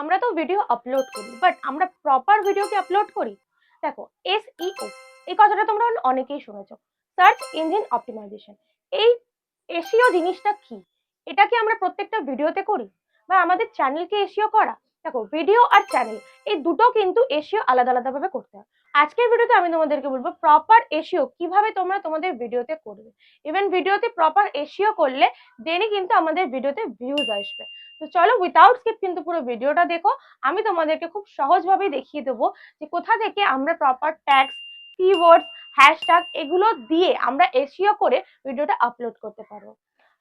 আমরা তো video upload করি বাট আমরা প্রপার ভিডিও কি আপলোড করি? দেখো এসইও এই কথাটা তোমরা অনেকেই শুনেছো। সার্চ ইঞ্জিন অপটিমাইজেশন এই এসিও জিনিসটা কি? এটা কি আমরা প্রত্যেকটা ভিডিওতে করি? বা আমাদের চ্যানেলকে এসিও করা? দেখো ভিডিও আর চ্যানেল এই দুটো কিন্তু এসিও আলাদা আলাদা ভাবে করতে হয়। আজকের ভিডিওতে আমি তোমাদেরকে বলব প্রপার এসিও কীভাবে তোমরা তোমাদের ভিডিওতে করবে। ইভেন ভিডিওতে প্রপার এসিও করলে দেনই কিন্তু আমাদের ভিডিওতে ভিউজ আসবে। তো চলো উইথাউট স্কিপ কিন্তু পুরো ভিডিওটা দেখো। আমি তোমাদেরকে খুব সহজভাবে দেখিয়ে দেবো যে কোথা থেকে আমরা প্রপার ট্যাক্স কিওয়ার্ডস হ্যাশট্যাগ এগুলো দিয়ে আমরা এসিও করে ভিডিওটা আপলোড করতে পারব।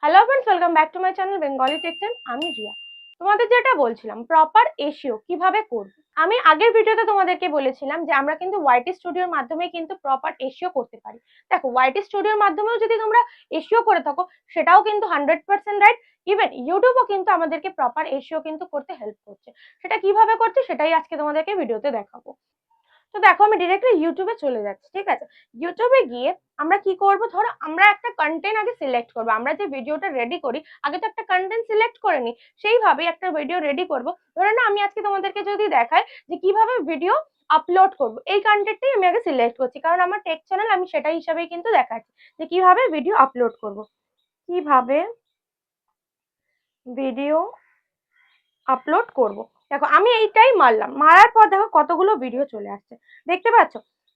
Hello friends welcome back to my channel Bengali Tech Ten আমি রিয়া। তোমাদের যেটা বলছিলাম প্রপার এসিও কীভাবে করব? আমি আগের ভিডিওতে তোমাদেরকে বলেছিলাম যে আমরা কিন্তু ওয়াইটি স্টুডিওর মাধ্যমে কিন্তু প্রপার এসিও করতে পারি। দেখো ওয়াইটি স্টুডিওর মাধ্যমেও যদি তোমরা এসিও করে থাকো, সেটাও কিন্তু হান্ড্রেড পার্সেন্ট রাইট ইভেন ইউটিউবও কিন্তু আমাদেরকে প্রপার এসিও কিন্তু করতে হেল্প করছে। সেটা কীভাবে করছে, সেটাই আজকে তোমাদেরকে ভিডিওতে দেখাবো। তো দেখো আমি ডিরেক্টলি ইউটিউবে চলে যাচ্ছি, ঠিক আছে? ইউটিউবে গিয়ে আমরা কি করব? ধরো আমরা একটা কন্টেন্ট আগে সিলেক্ট করব, আমরা যে ভিডিওটা রেডি করি, আগে তো একটা কন্টেন্ট সিলেক্ট করে নিই সেইভাবে একটা ভিডিও রেডি করব। ধরে না, আমি আজকে তোমাদেরকে যদি দেখাই যে কীভাবে ভিডিও আপলোড করব, এই কন্টেন্টটাই আমি আগে সিলেক্ট করছি, কারণ আমার টেক চ্যানেল আমি সেটা হিসাবেই কিন্তু দেখাচ্ছি যে কীভাবে ভিডিও আপলোড করব। কীভাবে ভিডিও আপলোড করব? দেখো, আমি এইটাই মারলাম। মারার পর দেখো কতগুলো ভিডিও চলে আসছে। দেখতে পাচ্ছ?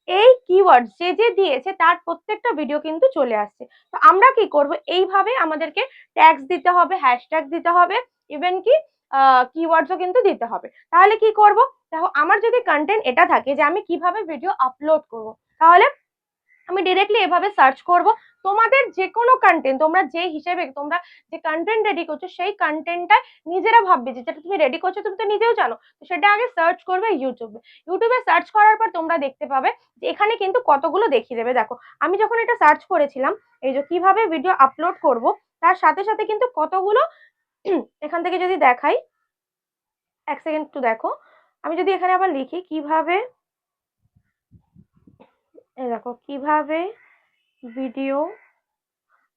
এই কিওয়ার্ড যে যে দিয়েছে, তার প্রত্যেকটা ভিডিও কিন্তু চলে আসছে। তো আমরা কি করব? এইভাবে আমাদেরকে ট্যাক্স দিতে হবে হ্যাশট্যাগ দিতে হবে ইভেন কি কিওয়ার্ডসও কিন্তু দিতে হবে। তাহলে কি করব? দেখো, আমার যদি কন্টেন্ট এটা থাকে যে আমি কীভাবে ভিডিও আপলোড করব, তাহলে আমি ডিরেক্টলি এভাবে সার্চ করব। তোমাদের যে কোনো কন্টেন্ট তোমরা যে হিসেবে, তোমরা যে কন্টেন্ট রেডি করছ, সেই কন্টেন্টটা নিজেরা ভাববে যে, যেটা তুমি রেডি করছ, তুমি তো নিজেও জানো। তো সেটা আগে সার্চ করবে ইউটিউবে ইউটিউবে সার্চ করার পর তোমরা দেখতে পাবে যে, এখানে কিন্তু কতগুলো দেখিয়ে দেবে। দেখো, আমি যখন এটা সার্চ করেছিলাম, এই যে কীভাবে ভিডিও আপলোড করব, তার সাথে সাথে কিন্তু কতগুলো, এখান থেকে যদি দেখাই, এক সেকেন্ড একটু দেখো, আমি যদি এখানে আবার লিখি, কীভাবে দেখো, কীভাবে ভিডিও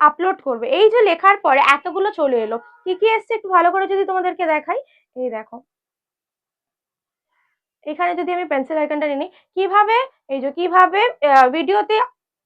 আপলোড করবে। এই যে লেখার পরে এতগুলো চলে এলো। কি কি এসছে একটু ভালো করে যদি তোমাদেরকে দেখাই? এই দেখো। এখানে যদি আমি পেন্সিল আইকনটা নিই, কীভাবে, এই যে কীভাবে ভিডিওতে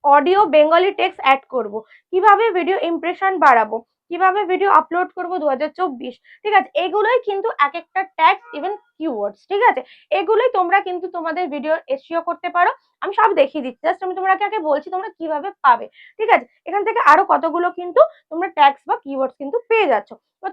অডিও বেঙ্গলি টেক্সট অ্যাড করব? কীভাবে ভিডিও ইমপ্রেশন বাড়াবো? কীভাবে ভিডিও আপলোড করব দু হাজার চব্বিশ? ঠিক আছে, এগুলোই কিন্তু এক একটা ট্যাক্স ইভেন কিওয়ার্ডস ঠিক আছে? এগুলোই তোমরা কিন্তু তোমাদের ভিডিও এসিও করতে পারো। আমি সব দেখিয়ে দিচ্ছি। জাস্ট আমি তোমাকে আগে বলছি তোমরা কীভাবে পাবে। ঠিক আছে? এখান থেকে আরও কতগুলো কিন্তু তোমরা ট্যাক্স বা কিওয়ার্ডস কিন্তু পেয়ে যাচ্ছ।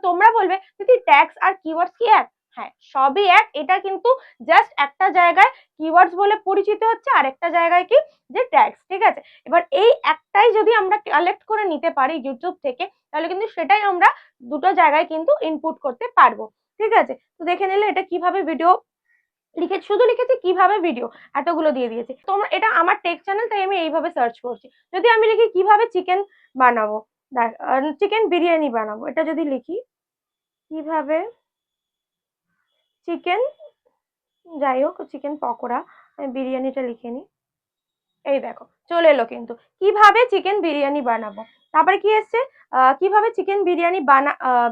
তোমরা বলবে, দিদি ট্যাক্স আর কিওয়ার্ডস কি এক? হ্যাঁ সবই এক। এটা কিন্তু জাস্ট একটা জায়গায় কিওয়ার্ডস বলে পরিচিত হচ্ছে আর একটা জায়গায় কি? যে ট্যাক্স ঠিক আছে? এবার এই একটাই যদি আমরা কালেক্ট করে নিতে পারি ইউটিউব থেকে, তাহলে কিন্তু সেটাই আমরা দুটো জায়গায় কিন্তু ইনপুট করতে পারব, ঠিক আছে? তো দেখে নিলে এটা কীভাবে ভিডিও লিখে, শুধু লিখেছি কীভাবে ভিডিও এতগুলো দিয়ে দিয়েছে। তোমরা, এটা আমার টেক চ্যানেল তাই আমি এইভাবে সার্চ করছি। যদি আমি লিখি কীভাবে চিকেন বানাবো? চিকেন বিরিয়ানি বানাবো। এটা যদি লিখি, কীভাবে? চিকেন যাই হোক চিকেন পকোড়া বিরিয়ানিটা লিখে নিই। এই দেখো, চলে এলো কিন্তু। কীভাবে চিকেন বিরিয়ানি বানাবো? তারপরে কি এসছে? কীভাবে চিকেন বিরিয়ানি বানা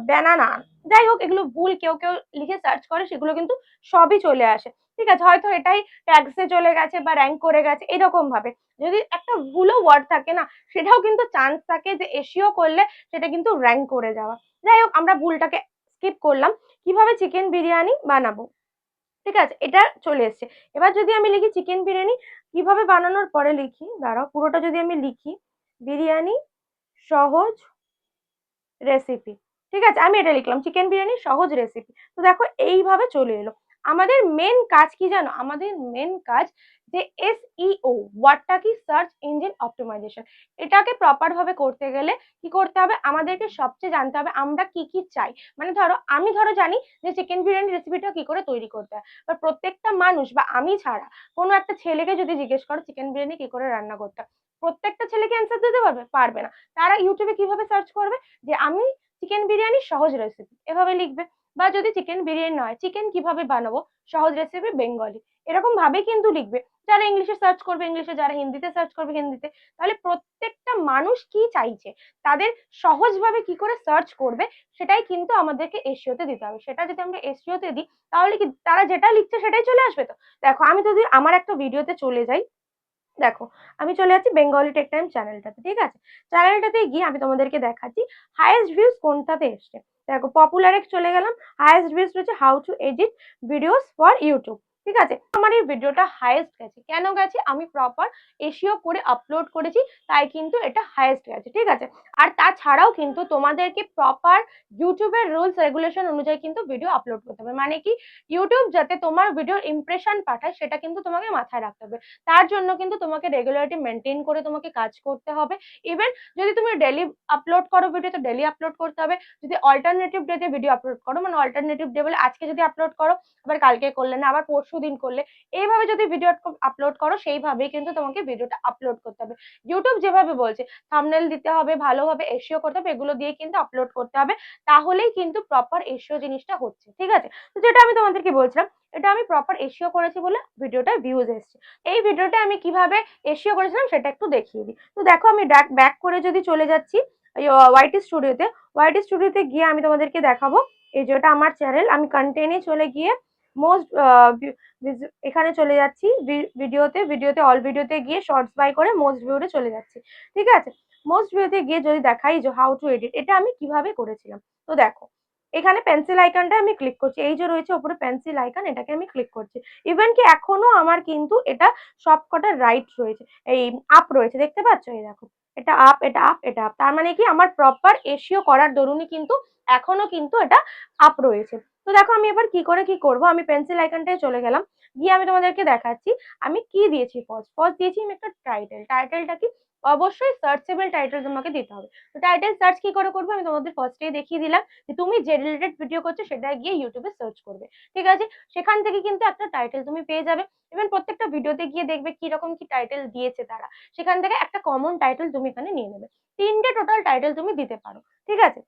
বানানা যাই হোক এগুলো ভুল কেউ কেউ লিখে সার্চ করে, সেগুলো কিন্তু সবই চলে আসে। ঠিক আছে, হয়তো এটাই ট্যাক্সে চলে গেছে বা র্যাঙ্ক করে গেছে, এরকম ভাবে। যদি একটা ভুলও ওয়ার্ড থাকে না, সেটাও কিন্তু চান্স থাকে যে এসিও করলে সেটা কিন্তু র্যাঙ্ক করে যাওয়া। যাই হোক আমরা ভুলটাকে স্কিপ করলাম, কীভাবে চিকেন বিরিয়ানি বানাবো? ঠিক আছে, এটা চলে এসছে। এবার যদি আমি লিখি চিকেন বিরিয়ানি, কীভাবে বানানোর পরে লিখি? দাঁড়াও, পুরোটা যদি আমি লিখি, বিরিয়ানি সহজ রেসিপি ঠিক আছে, আমি এটা লিখলাম চিকেন বিরিয়ানি সহজ রেসিপি তো দেখো, এইভাবে চলে এলো। আমাদের মেন কাজ কি জানো? আমাদের মেন কাজ যে এসইও ওয়ার্ডটা কি? সার্চ ইঞ্জিন অপটিমাইজেশন এটাকে প্রপার ভাবে করতে গেলে কি করতে হবে? আমাদেরকে সবচেয়ে জানতে হবে আমরা কি কি চাই। মানে ধরো, আমি ধরো জানি যে চিকেন বিরিয়ানি রেসিপিটা কি করে তৈরি করতে হয়। বা প্রত্যেকটা মানুষ বা আমি ছাড়া কোনো একটা ছেলেকে যদি জিজ্ঞেস করো চিকেন বিরিয়ানি কি করে রান্না করতে হয়, প্রত্যেকটা ছেলেকে অ্যান্সার দিতে পারবে? পারবে না। তারা ইউটিউবে কীভাবে সার্চ করবে? যে আমি চিকেন বিরিয়ানি সহজ রেসিপি এভাবে লিখবে। বা যদি চিকেন বিরিয়ানি নয় চিকেন কীভাবে বানাবো? সহজ রেসিপি বেঙ্গলি এরকম ভাবে কিন্তু লিখবে। যারা ইংলিশে সার্চ করবে ইংলিশে যারা হিন্দিতে সার্চ করবে, হিন্দিতে, তাহলে প্রত্যেকটা মানুষ কি চাইছে? তাদের সহজভাবে কি করে সার্চ করবে, সেটাই কিন্তু আমাদেরকে এসিওতে দিতে হবে। সেটা যদি আমরা এসিওতে দিই, তাহলে কি তারা যেটা লিখছে সেটাই চলে আসবে তো? দেখো, আমি যদি আমার একটা ভিডিওতে চলে যাই, দেখো, আমি চলে যাচ্ছি বেঙ্গলি টেক টাইম চ্যানেলটাতে ঠিক আছে? চ্যানেলটাতে গিয়ে আমি তোমাদেরকে দেখাচ্ছি হায়েস্ট ভিউজ কোনটাতে এসছে। দেখো পপুলারে চলে গেলাম হাইয়েস্ট বেস্ট রয়েছে how to edit videos for YouTube ঠিক আছে? আমার এই ভিডিওটা হাইয়েস্ট গেছে। কেন গেছে? আমি প্রপার এসিও করে আপলোড করেছি, তাই কিন্তু এটা হাইয়েস্ট গেছে, ঠিক আছে? আর তাছাড়াও কিন্তু তোমাদেরকে প্রপার ইউটিউবের রুলস রেগুলেশন অনুযায়ী কিন্তু ভিডিও আপলোড করতে হবে। মানে কি? ইউটিউব যাতে তোমার ভিডিওর ইমপ্রেশন পাঠায়, সেটা কিন্তু তোমাকে মাথায় রাখতে হবে। তার জন্য কিন্তু তোমাকে রেগুলারিটি মেনটেন করে তোমাকে কাজ করতে হবে। ইভেন যদি তুমি ডেলি আপলোড করো ভিডিও তো ডেলি আপলোড করতে হবে। যদি অল্টারনেটিভ ডেতে ভিডিও আপলোড করো মানে অল্টারনেটিভ ডে বলে আজকে যদি আপলোড করো, আবার কালকে করলে না, আবার পরশু দিন করলে এইভাবে যদি ভিডিও আপলোড করো, সেইভাবেই কিন্তু তোমাকে ভিডিওটা আপলোড করতে হবে। ইউটিউব যেভাবে বলছে থামনেল দিতে হবে, ভালোভাবে এসিও করতে হবে, এগুলো দিয়ে কিন্তু আপলোড করতে হবে। তাহলেই কিন্তু প্রপার এসিও জিনিসটা হচ্ছে, ঠিক আছে? তো যেটা আমি তোমাদেরকে বলছিলাম, এটা আমি প্রপার এসিও করেছি বলে ভিডিওটা ভিউজ এসছে। এই ভিডিওটা আমি কীভাবে এসিও করেছিলাম, সেটা একটু দেখিয়ে দিই। তো দেখো, আমি ব্যাক করে যদি চলে যাচ্ছি ওয়াইটি স্টুডিওতে ওয়াইটি স্টুডিওতে গিয়ে আমি তোমাদেরকে দেখাবো, এই যে ওটা আমার চ্যানেল আমি কন্টেনে চলে গিয়ে মোস্ট এখানে চলে যাচ্ছি ভিডিওতে ভিডিওতে অল ভিডিওতে গিয়ে শর্টস বাই করে মোস্ট ভিউতে চলে যাচ্ছি, ঠিক আছে? মোস্ট ভিউতে গিয়ে যদি দেখাই যে হাউ টু এডিট এটা আমি কীভাবে করেছিলাম? তো দেখো, এখানে পেন্সিল আইকনটা আমি ক্লিক করছি, এই যে রয়েছে ওপরে পেন্সিল আইকন এটাকে আমি ক্লিক করছি ইভেন কি এখনও আমার কিন্তু এটা সবকটা রাইট রয়েছে, এই আপ রয়েছে, দেখতে পাচ্ছ? এই দেখো এটা আপ এটা আপ এটা আপ তার মানে কি আমার প্রপার এশিও করার দরুনই কিন্তু এখনও কিন্তু এটা আপ রয়েছে। তো দেখো আমি এবার কি করে কি করব? আমি পেন্সিল আইকনটায় চলে গেলাম। গিয়ে আমি তোমাদেরকে দেখাচ্ছি। আমি কি দিয়েছি? ফার্স্ট ফার্স্ট দিয়েছি আমি একটা টাইটেল টাইটেলটা কি? অবশ্যই সার্চেবল টাইটেল তোমাকে দিতে হবে। তো টাইটেল সার্চ কি করে করবে? আমি তোমাদের ফার্স্টেই দেখিয়ে দিলাম যে তুমি যে রিলেটেড ভিডিও করছ সেটা গিয়ে ইউটিউবে সার্চ করবে। ঠিক আছে? সেখান থেকে কিন্তু একটা টাইটেল তুমি পেয়ে যাবে। ইভেন প্রত্যেকটা ভিডিওতে গিয়ে দেখবে কি রকম কি টাইটেল দিয়েছে তারা। সেখান থেকে একটা কমন টাইটেল তুমি এখানে নিয়ে নেবে। তিনটে টোটাল টাইটেল তুমি দিতে পারো। ঠিক আছে?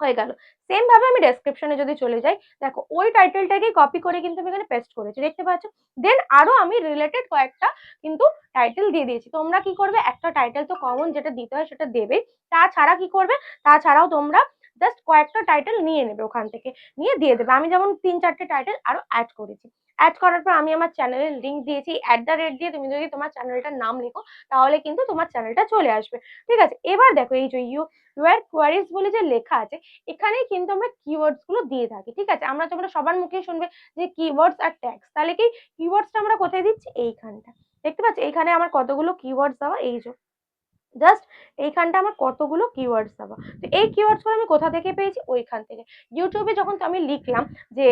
হয়ে গেল। সেম ভাবে আমি ডেসক্রিপশনে যদি চলে যাই, দেখো ওই টাইটেলটাকে কপি করে কিন্তু আমি এখানে পেস্ট করেছি, দেখতে পাচ্ছ? দেন আরও আমি রিলেটেড কয়েকটা কিন্তু টাইটেল দিয়ে দিয়েছি। তোমরা কি করবে? একটা টাইটেল তো কমন যেটা দিতে হয় সেটা দেবে। তাছাড়া কি করবে? তাছাড়াও তোমরা জাস্ট কয়েকটা টাইটেল নিয়ে নেবে ওখান থেকে। নিয়ে দিয়ে দেবে। আমি যেমন তিন চারটে টাইটেল আরও অ্যাড করেছি। অ্যাড করার পর আমি আমার চ্যানেলের লিঙ্ক দিয়েছি। অ্যাট দ্য রেট দিয়ে তুমি যদি তোমার চ্যানেলটার নাম লিখো, তাহলে কিন্তু তোমার চ্যানেলটা চলে আসবে। ঠিক আছে? এবার দেখো এই যে ইউ ইউআর কোয়ারিজ বলে যে লেখা আছে, এখানেই কিন্তু আমরা কিওয়ার্ডসগুলো দিয়ে থাকি। ঠিক আছে? আমরা তোমরা সবার মুখেই শুনবে যে কিওয়ার্ডস আর ট্যাক্স তাহলে কি? কিওয়ার্ডসটা আমরা কোথায় দিচ্ছি? এইখানটা। দেখতে পাচ্ছি? এইখানে আমার কতগুলো কিওয়ার্ডস দেওয়া? এই যে জাস্ট এইখানটা আমার কতগুলো কিওয়ার্ডস দেওয়া তো এই কিওয়ার্ডসগুলো আমি কোথা থেকে পেয়েছি? ওইখান থেকে। ইউটিউবে যখন আমি লিখলাম যে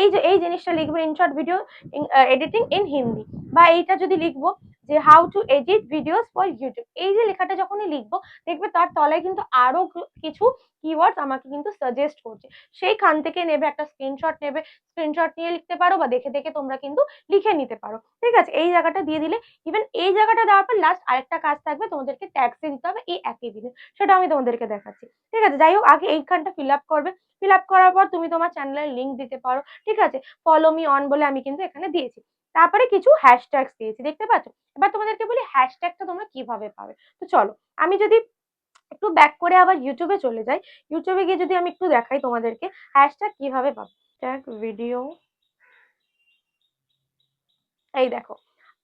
এই যে, এই জিনিসটা লিখব InShot video editing in Hindi বা এইটা যদি লিখব যে how to edit videos for YouTube এই যে লেখাটা যখনই লিখব, দেখবে তার তলায় কিন্তু আরও কিছু কিওয়ার্ডস আমাকে কিন্তু সাজেস্ট করছে। সেইখান থেকে নেবে একটা স্ক্রিনশট নেবে স্ক্রিনশট নিয়ে লিখতে পারো বা দেখে দেখে তোমরা কিন্তু লিখে নিতে পারো। ঠিক আছে? এই জায়গাটা দিয়ে দিলে ইভেন এই জায়গাটা দেওয়ার পর লাস্ট আরেকটা কাজ থাকবে, তোমাদেরকে ট্যাক্সে দিতে হবে এই একই দিনে। সেটা আমি তোমাদেরকে দেখাচ্ছি। ঠিক আছে? যাই হোক, আগে এইখানটা ফিল আপ করবে। ফিল আপ করার পর তুমি তোমার চ্যানেলের লিঙ্ক দিতে পারো। ঠিক আছে? ফলো মি অন বলে আমি কিন্তু এখানে দিয়েছি। তারপরে কিছু হ্যাশট্যাগস দিয়েছি, দেখতে পাচ্ছ? এবার তোমাদেরকে বলি হ্যাশট্যাগটা তোমরা কীভাবে পাবে? তো চলো, আমি যদি একটু ব্যাক করে আবার ইউটিউবে চলে যাই ইউটিউবে গিয়ে যদি আমি একটু দেখাই তোমাদেরকে হ্যাশট্যাগ কীভাবে পাবো? ট্যাগ ভিডিও এই দেখো,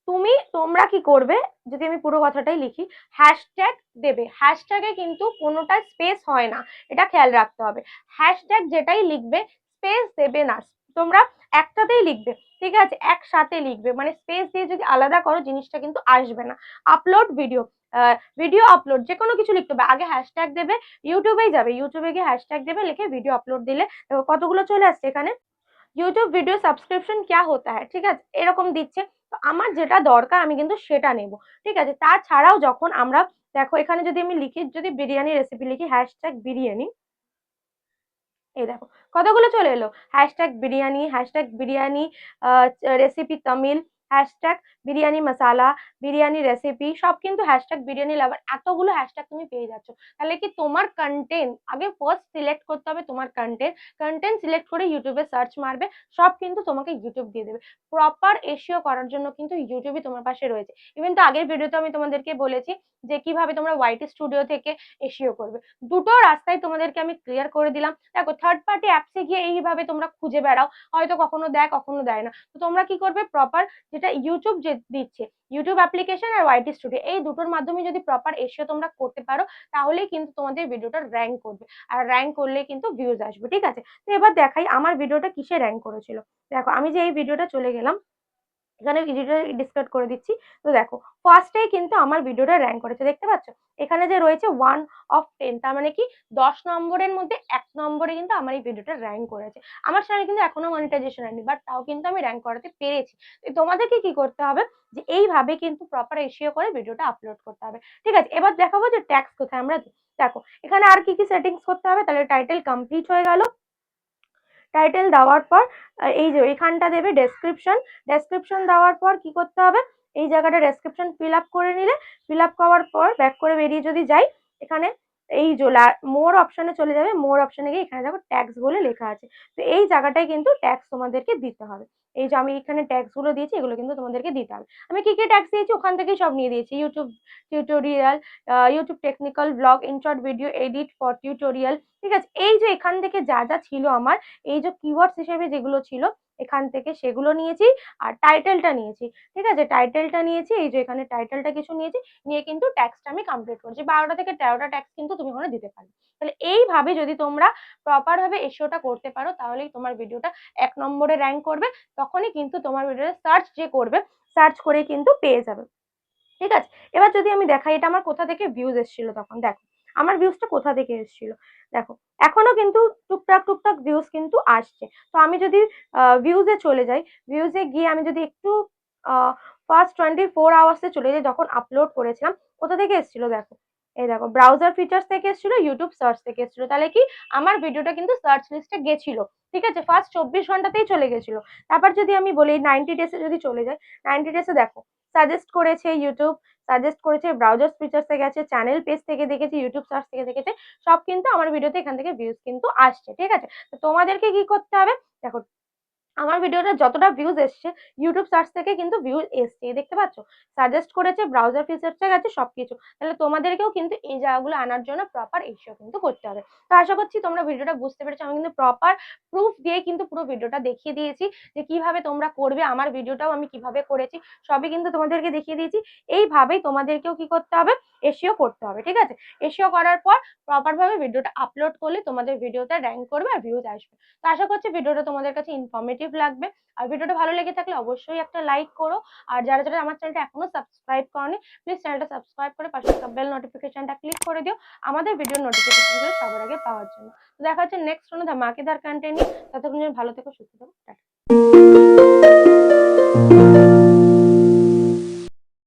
তুমি, তোমরা কি করবে? যদি আমি পুরো কথাটাই লিখি হ্যাশট্যাগ দেবে। হ্যাশট্যাগে কিন্তু কোনোটা স্পেস হয় না, এটা খেয়াল রাখতে হবে। হ্যাশট্যাগ যেটাই লিখবে স্পেস দেবে না। তোমরা একটাতেই লিখবে, ঠিক আছে? একসাথে লিখবে। মানে স্পেস দিয়ে যদি আলাদা করো, জিনিসটা কিন্তু আসবে না। আপলোড ভিডিও ভিডিও আপলোড যে কোনো কিছু লিখতে হবে। আগে হ্যাশট্যাগ দেবে ইউটিউবেই যাবে। ইউটিউবে গিয়ে হ্যাশট্যাগ দেবে, লিখে ভিডিও আপলোড দিলে কতগুলো চলে আসছে এখানে। ইউটিউব ভিডিও সাবস্ক্রিপশন ক্যা হতা হ্যাঁ ঠিক আছে? এরকম দিচ্ছে। তো আমার যেটা দরকার, আমি কিন্তু সেটা নেব, ঠিক আছে? তাছাড়াও যখন আমরা, দেখো এখানে যদি আমি লিখি, যদি বিরিয়ানি রেসিপি লিখি হ্যাশট্যাগ বিরিয়ানি এই দেখো কতগুলো চলে এলো? Hashtag biryani hashtag biryani recipe Tamil hashtag biryani masala biryani recipe সব কিন্তু হ্যাশট্যাগ বিরিয়ানি লাভার এতগুলো হ্যাশট্যাগ তুমি পেয়ে যাচ্ছ। তাহলে কি তোমার কন্টেন্ট আগে ফার্স্ট সিলেক্ট করতে হবে তোমার কন্টেন্ট কন্টেন্ট সিলেক্ট করে ইউটিউবে সার্চ মারবে, সব কিন্তু তোমাকে ইউটিউব দিয়ে দেবে। প্রপার এসিও করার জন্য কিন্তু ইউটিউবই তোমার পাশে রয়েছে। ইভেন তো আগের ভিডিওতে আমি তোমাদেরকে বলেছি যে কীভাবে তোমরা ওয়াইটি স্টুডিও থেকে এসিও করবে। দুটো রাস্তায় তোমাদেরকে আমি ক্লিয়ার করে দিলাম। দেখো থার্ড পার্টি অ্যাপসে গিয়ে এইভাবে তোমরা খুঁজে বেড়াও। হয়তো কখনো দেয় কখনো দেয় না। তো তোমরা কি করবে? প্রপার যেটা ইউটিউব যে দিচ্ছে ইউটিউব অ্যাপ্লিকেশন আর ওয়াইটি স্টুডিও এই দুটোর মাধ্যমে যদি প্রপার এসিও তোমরা করতে পারো, তাহলেই কিন্তু তোমাদের ভিডিওটা র্যাঙ্ক করবে। আর র্যাঙ্ক করলে কিন্তু ভিউজ আসবে, ঠিক আছে? তো এবার দেখাই আমার ভিডিওটা কিসে র্যাঙ্ক করেছিল। দেখো, আমি যে এই ভিডিওটা চলে গেলাম এখানে ভিডিওটা ডিসকাস করে দিচ্ছি। তো দেখো ফার্স্টেই কিন্তু আমার ভিডিওটা র্যাঙ্ক করেছে, দেখতে পাচ্ছ? এখানে যে রয়েছে ওয়ান অফ টেন তার মানে কি? দশ নম্বরের মধ্যে এক নম্বরে কিন্তু আমার এই ভিডিওটা র্যাঙ্ক করেছে। আমার চ্যানেল কিন্তু এখনও মনিটাইজেশন হয়নি বাট তাও কিন্তু আমি র্যাঙ্ক করাতে পেরেছি। তোমাদেরকে কি করতে হবে? যে এইভাবে কিন্তু প্রপার এসিও করে ভিডিওটা আপলোড করতে হবে। ঠিক আছে, এবার দেখাবো যে ট্যাক্স কোথায়। আমরা দেখো, এখানে আর কি কি সেটিংস করতে হবে? তাহলে টাইটেল কমপ্লিট হয়ে গেল। টাইটেল দেওয়ার পর এই যে এখানটা দেবে ডেসক্রিপশন ডেসক্রিপশন দেওয়ার পর কি করতে হবে? এই জায়গাটা ডেসক্রিপশন ফিল আপ করে নিলে ফিল আপ করার পর ব্যাক করে বেরিয়ে যদি যাই, এখানে এই যে মোর অপশনে চলে যাবে মোর অপশনে গিয়ে এখানে দেখো ট্যাক্স বলে লেখা আছে। তো এই জায়গাটায় কিন্তু ট্যাক্স তোমাদেরকে দিতে হবে। এই যে, আমি এখানে ট্যাক্সগুলো দিয়েছি, এগুলো কিন্তু তোমাদেরকে দিতে হবে। আমি কি কি ট্যাক্স দিয়েছি? ওখান থেকেই সব নিয়ে দিয়েছি। YouTube tutorial YouTube technical blog InShot video edit for tutorial ঠিক আছে? এই যে, এখান থেকে যা যা ছিল আমার, এই যে কিওয়ার্ডস হিসেবে যেগুলো ছিল এখান থেকে সেগুলো নিয়েছি আর টাইটেলটা নিয়েছি। ঠিক আছে? টাইটেলটা নিয়েছি, এই যে এখানে টাইটেলটা কিছু নিয়েছি, নিয়ে কিন্তু ট্যাক্সটা আমি কমপ্লিট করছি। বারোটা থেকে তেরোটা ট্যাক্স কিন্তু তুমি ওখানে দিতে পারো তাহলে এইভাবে যদি তোমরা প্রপারভাবে এসিওটা করতে পারো, তাহলেই তোমার ভিডিওটা এক নম্বরে র্যাঙ্ক করবে, তখনই কিন্তু তোমার ভিডিওটা সার্চ যে করবে সার্চ করে কিন্তু পেয়ে যাবে। ঠিক আছে? এবার যদি আমি দেখাই, এটা আমার কোথা থেকে ভিউজ এসেছিল তখন? দেখো আমার ভিউজটা কোথা থেকে এসেছিল? দেখো, এখনও কিন্তু টুকটাক টুকটাক ভিউজ কিন্তু আসছে। তো আমি যদি ভিউজে চলে যাই ভিউজে গিয়ে আমি যদি একটু ফার্স্ট টোয়েন্টি ফোর আওয়ার্সে চলে যাই, যখন আপলোড করেছিলাম, কোথা থেকে এসেছিল দেখো? এই দেখো ব্রাউজার ফিচার্স থেকে এসেছিল ইউটিউব সার্চ থেকে এসেছিল। তাহলে কি? আমার ভিডিওটা কিন্তু সার্চ লিস্টে গেছিল। ঠিক আছে ফার্স্ট চব্বিশ ঘন্টাতেই চলে গেছিল। তারপর যদি আমি বলি নাইনটি ডেসে যদি চলে যায় নাইনটি ডেসে দেখো সাজেস্ট করেছে ইউটিউব সাজেস্ট করেছে ব্রাউজার ফিচার্সে গেছে চ্যানেল পেজ থেকে দেখেছি ইউটিউব সার্চ থেকে দেখেছে, সব কিন্তু আমার ভিডিওতে এখান থেকে ভিউজ কিন্তু আসছে, ঠিক আছে? তোমাদেরকে কি করতে হবে? দেখো আমার ভিডিওটা যতটা ভিউজ এসছে ইউটিউব সার্চ থেকে কিন্তু ভিউজ এসছে দেখতে পাচ্ছ? সাজেস্ট করেছে ব্রাউজার ফিচার্সে গেছে সবকিছু। তাহলে তোমাদেরকেও কিন্তু এই জায়গাগুলো আনার জন্য প্রপার এসিও কিন্তু করতে হবে। তো আশা করছি তোমরা ভিডিওটা বুঝতে পেরেছ, আমি কিন্তু প্রপার প্রুফ দিয়ে কিন্তু পুরো ভিডিওটা দেখিয়ে দিয়েছি যে কীভাবে তোমরা করবে, আমার ভিডিওটাও আমি কীভাবে করেছি, সবই কিন্তু তোমাদেরকে দেখিয়ে দিয়েছি। এইভাবেই তোমাদেরকেও কি করতে হবে? এসিও করতে হবে, ঠিক আছে? এসিও করার পর প্রপার ভাবে ভিডিওটা আপলোড করলে তোমাদের ভিডিওটা র্যাঙ্ক করবে আর ভিউজ আসবে। তো আশা করছি ভিডিওটা তোমাদের কাছে ইনফরমেটিভ লাগবে। আর ভিডিওটা ভালো লেগে থাকলে অবশ্যই একটা লাইক করো। আর যারা যারা আমার চ্যানেলটা এখনও সাবস্ক্রাইব করনি প্লিজ চ্যানেলটা সাবস্ক্রাইব করে পাশে থাকা বেল নোটিফিকেশনটা ক্লিক করে দিও। আমাদের ভিডিও নোটিফিকেশনগুলো সবার আগে পাওয়ার জন্য। তো দেখা হচ্ছে নেক্সট কোনো ধামাকেদার কন্টেন্ট নিয়ে। ততক্ষণ ভালো থেকো, সুস্থ থাকো, টাটা।